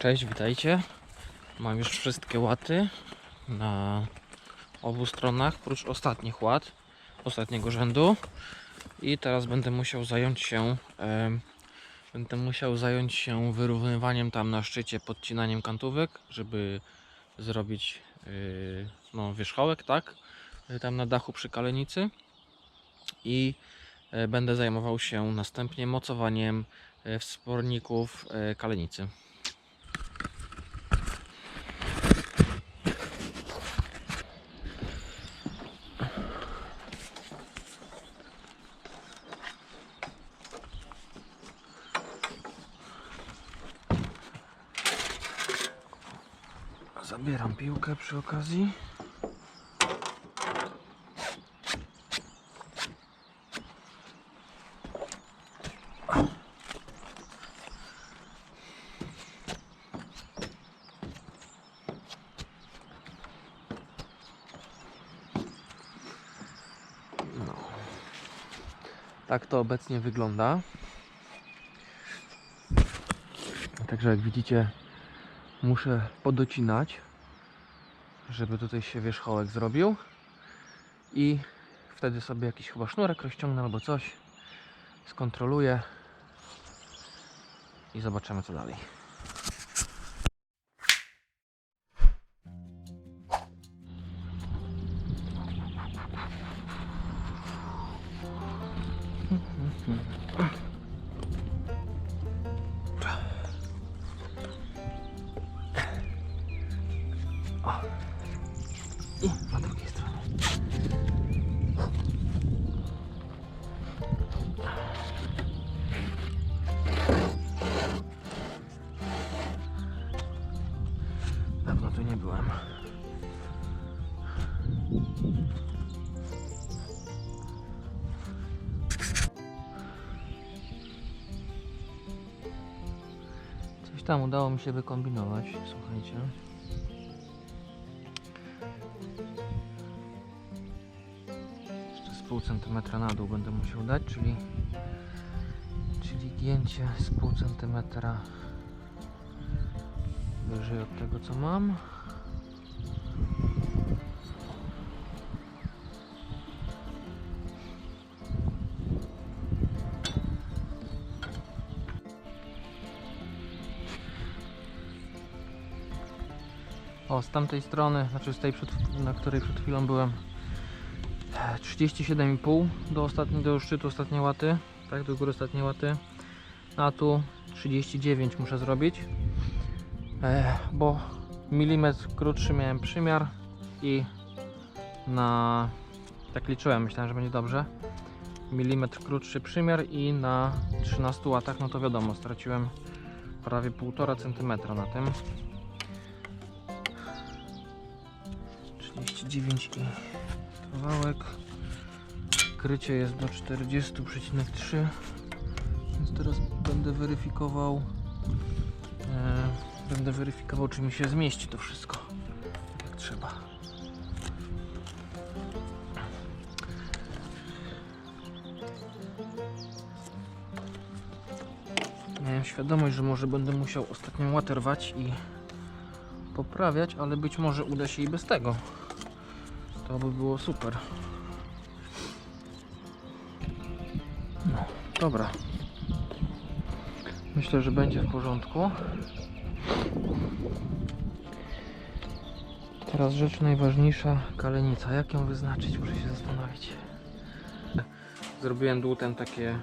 Cześć, witajcie. Mam już wszystkie łaty na obu stronach, prócz ostatnich łat, ostatniego rzędu. I teraz będę musiał zająć się em, będę musiał zająć się wyrównywaniem tam na szczycie, podcinaniem kantówek, żeby zrobić yy, no, wierzchołek, tak? Yy, Tam na dachu przy kalenicy. I e, będę zajmował się następnie mocowaniem e, wsporników e, kalenicy. Zabieram piłkę przy okazji. No. Tak to obecnie wygląda. Także jak widzicie, muszę podocinać, żeby tutaj się wierzchołek zrobił i wtedy sobie jakiś chyba sznurek rozciągnę albo coś skontroluję i zobaczymy co dalej. Tu nie byłem. Coś tam udało mi się wykombinować, słuchajcie. Z pół centymetra na dół będę musiał dać, czyli czyli gięcie z pół centymetra wyżej od tego co mam. O, z tamtej strony, znaczy z tej, przed, na której przed chwilą byłem, 37,5 do, ostatni, do szczytu ostatniej łaty, tak, do góry ostatniej łaty, a tu 39 muszę zrobić, bo milimetr krótszy miałem przymiar i na, tak liczyłem, myślałem, że będzie dobrze, milimetr krótszy przymiar i na 13 łatach, no to wiadomo, straciłem prawie 1,5 cm na tym. 39 i kawałek. Krycie jest do 40,3 więc teraz będę weryfikował e, będę weryfikował czy mi się zmieści to wszystko jak trzeba miałem świadomość, że może będę musiał ostatnią łatę rwać i poprawiać, ale być może uda się i bez tego to by było super. No, dobra. Myślę, że będzie w porządku. Teraz rzecz najważniejsza, kalenica. Jak ją wyznaczyć? Muszę się zastanowić. Zrobiłem dłutem takie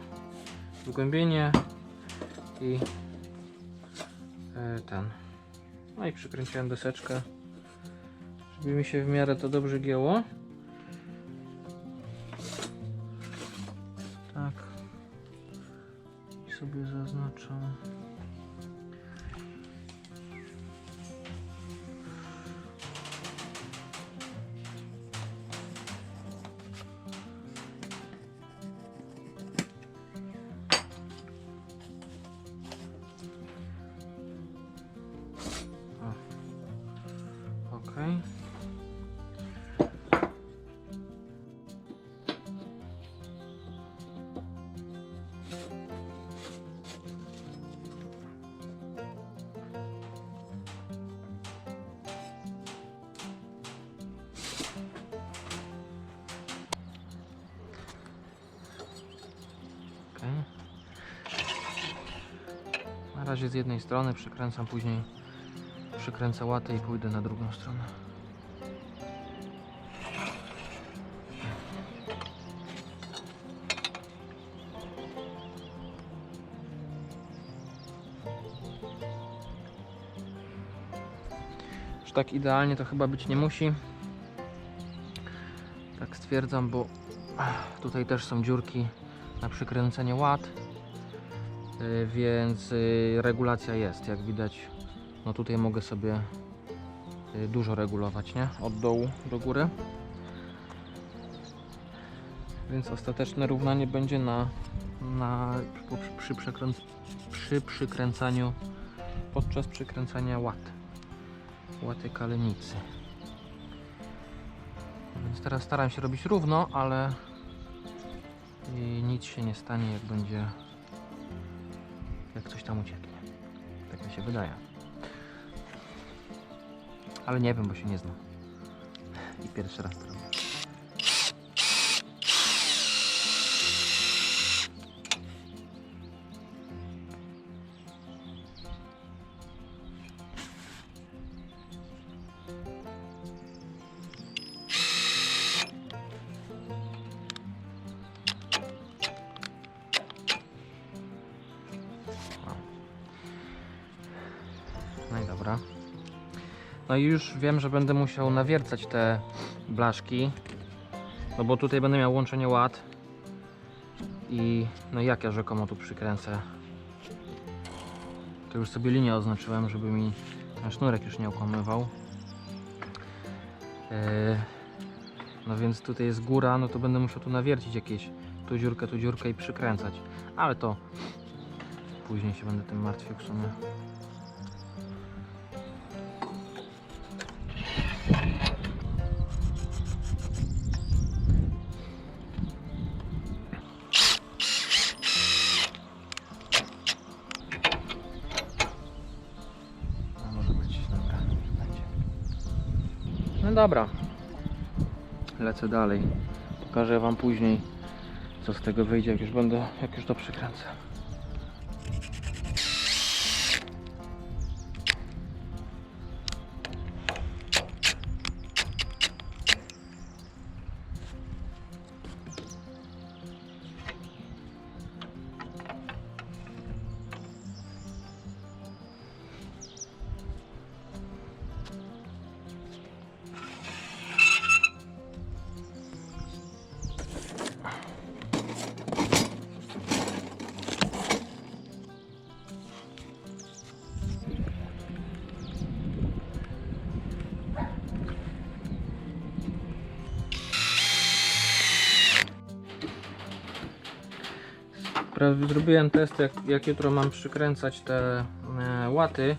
wgłębienie i e, ten. No i przykręciłem deseczkę żeby mi się w miarę to dobrze gięło. Sobie zaznaczam. Razie z jednej strony przykręcam, później przykręcę łatę i pójdę na drugą stronę. Że tak idealnie to chyba być nie musi. Tak stwierdzam, bo tutaj też są dziurki na przykręcenie łat, więc y, regulacja jest. Jak widać, no tutaj mogę sobie y, dużo regulować, nie? Od dołu do góry. Więc ostateczne równanie będzie na, na przy, przekręc, przy przykręcaniu podczas przykręcania łat łaty kalenicy. Więc teraz staram się robić równo, ale nic się nie stanie, jak będzie coś tam ucieknie. Tak mi się wydaje. Ale nie wiem, bo się nie znam. I pierwszy raz to No i dobra. No i już wiem, że będę musiał nawiercać te blaszki. No bo tutaj będę miał łączenie ład. I no jak ja rzekomo tu przykręcę. To już sobie linię oznaczyłem, żeby mi ten sznurek już nie okłamywał. Yy, no więc tutaj jest góra, no to będę musiał tu nawiercić jakieś tu dziurkę, tu dziurkę i przykręcać. Ale to później się będę tym martwił w sumie. Może być, będzie. No dobra. Lecę dalej. Pokażę wam później co z tego wyjdzie, jak już będę, jak już to przykręcę. Zrobiłem test, jak, jak jutro mam przykręcać te e, łaty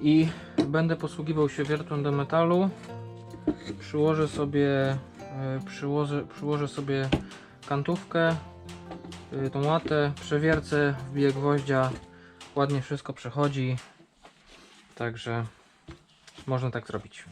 i będę posługiwał się wiertłem do metalu. Przyłożę sobie, e, przyłożę, przyłożę sobie kantówkę, e, tą łatę, przewiercę, wbiję gwoździa, ładnie wszystko przechodzi. Także można tak zrobić.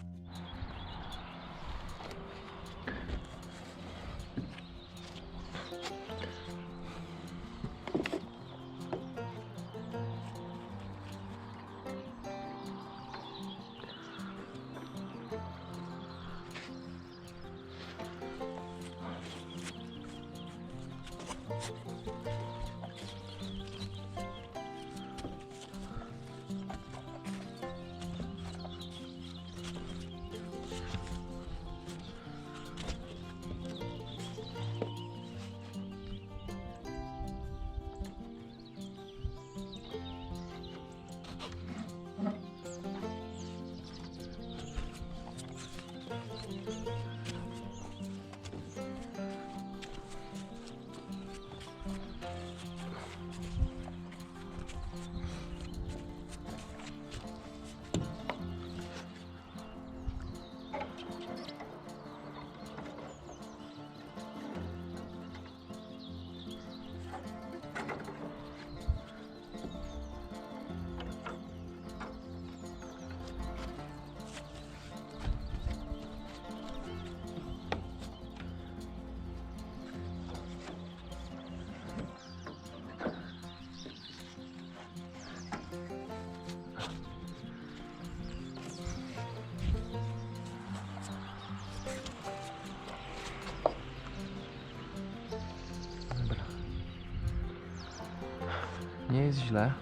Jest źle.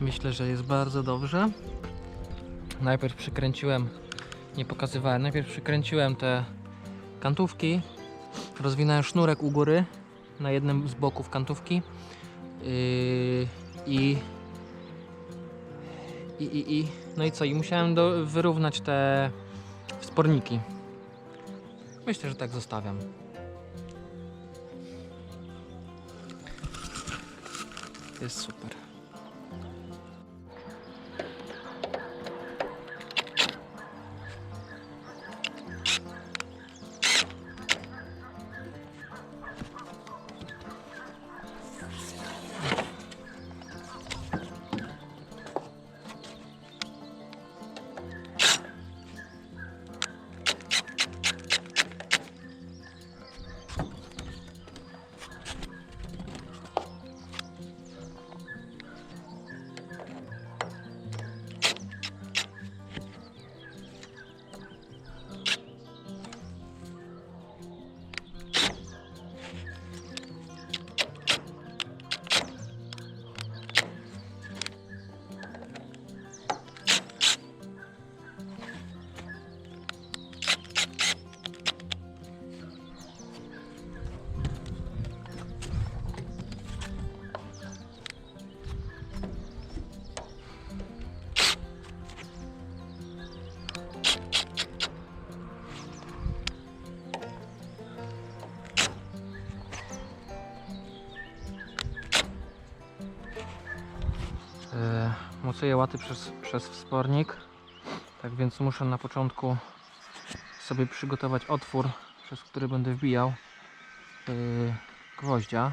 Myślę, że jest bardzo dobrze. Najpierw przykręciłem, nie pokazywałem, najpierw przykręciłem te kantówki, rozwinąłem sznurek u góry na jednym z boków kantówki yy, i, i, i, i no i co, i musiałem do, wyrównać te wsporniki. Myślę, że tak zostawiam. Jest super. Mocuję łaty przez, przez wspornik. Tak więc muszę na początku sobie przygotować otwór, przez który będę wbijał yy, gwoździa.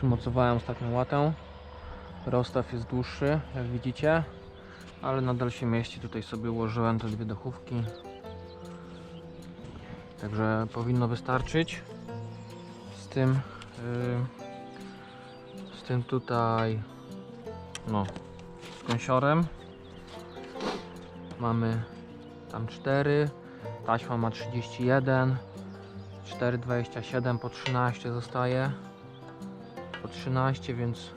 Przymocowałem ostatnią łatę. Rozstaw jest dłuższy, jak widzicie, ale nadal się mieści. Tutaj sobie ułożyłem te dwie dochówki. Także powinno wystarczyć. Z tym, yy, z tym tutaj, no, z kąsiorem. Mamy tam 4, taśma ma 31, 4,27 po 13 zostaje. Po 13, więc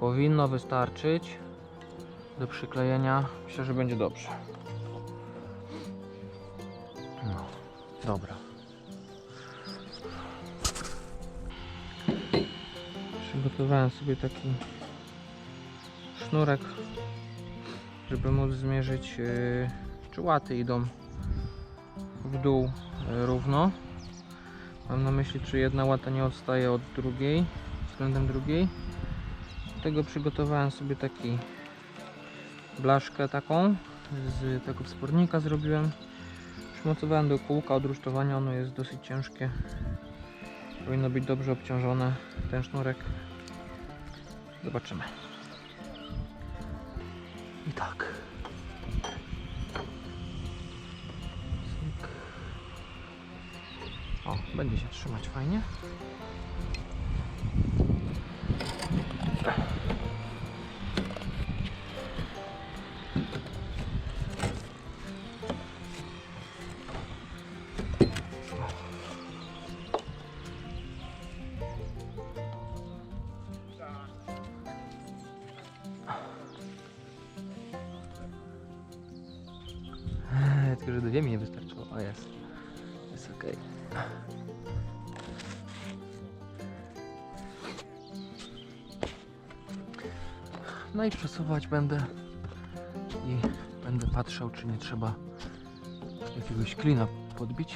powinno wystarczyć do przyklejenia. Myślę, że będzie dobrze. No, dobra. Przygotowałem sobie taki sznurek, żeby móc zmierzyć, yy, czy łaty idą w dół yy, równo. Mam na myśli, czy jedna łata nie odstaje od drugiej, względem drugiej. Dlatego przygotowałem sobie taki blaszkę taką z tego wspornika zrobiłem. Przymocowałem do kółka od rusztowania, ono jest dosyć ciężkie. Powinno być dobrze obciążone ten sznurek. Zobaczymy. I tak. O, będzie się trzymać fajnie. Tylko, że do ziemi nie wystarczyło. O, jest. Jest ok. No i przesuwać będę i będę patrzał, czy nie trzeba jakiegoś klina podbić.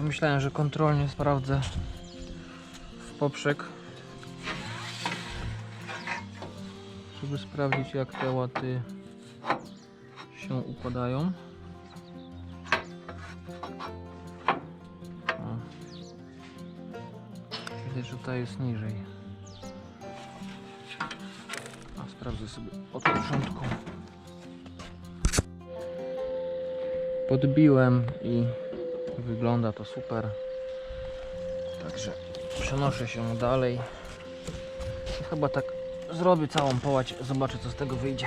Pomyślałem, że kontrolnie sprawdzę w poprzek, żeby sprawdzić jak te łaty się układają. O. Widać, że ta jest niżej. A sprawdzę sobie od początku. Podbiłem i wygląda to super. Także przenoszę się dalej. Chyba tak zrobię całą połać, zobaczę co z tego wyjdzie.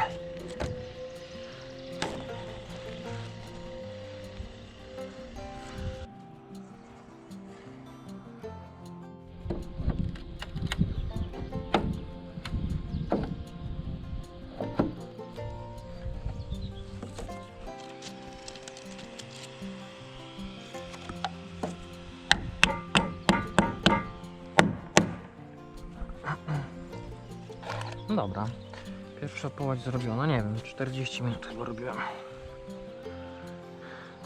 Dobra. Pierwsza połać zrobiona, nie wiem, 40 minut chyba robiłem.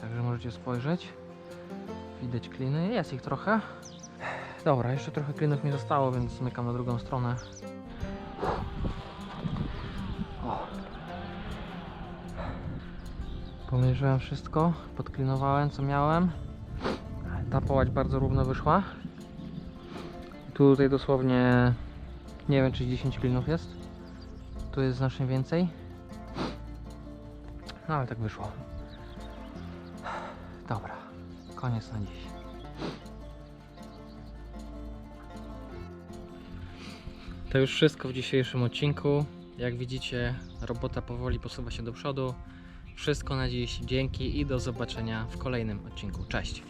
Także możecie spojrzeć. Widać kliny, jest ich trochę. Dobra, jeszcze trochę klinów mi zostało, więc zmykam na drugą stronę. O. Pomierzyłem wszystko, podklinowałem co miałem. Ta połać bardzo równo wyszła. Tutaj dosłownie nie wiem czy 10 klinów jest. Tu jest znacznie więcej. No ale tak wyszło. Dobra, koniec na dziś. To już wszystko w dzisiejszym odcinku. Jak widzicie, robota powoli posuwa się do przodu. Wszystko na dziś. Dzięki i do zobaczenia w kolejnym odcinku. Cześć.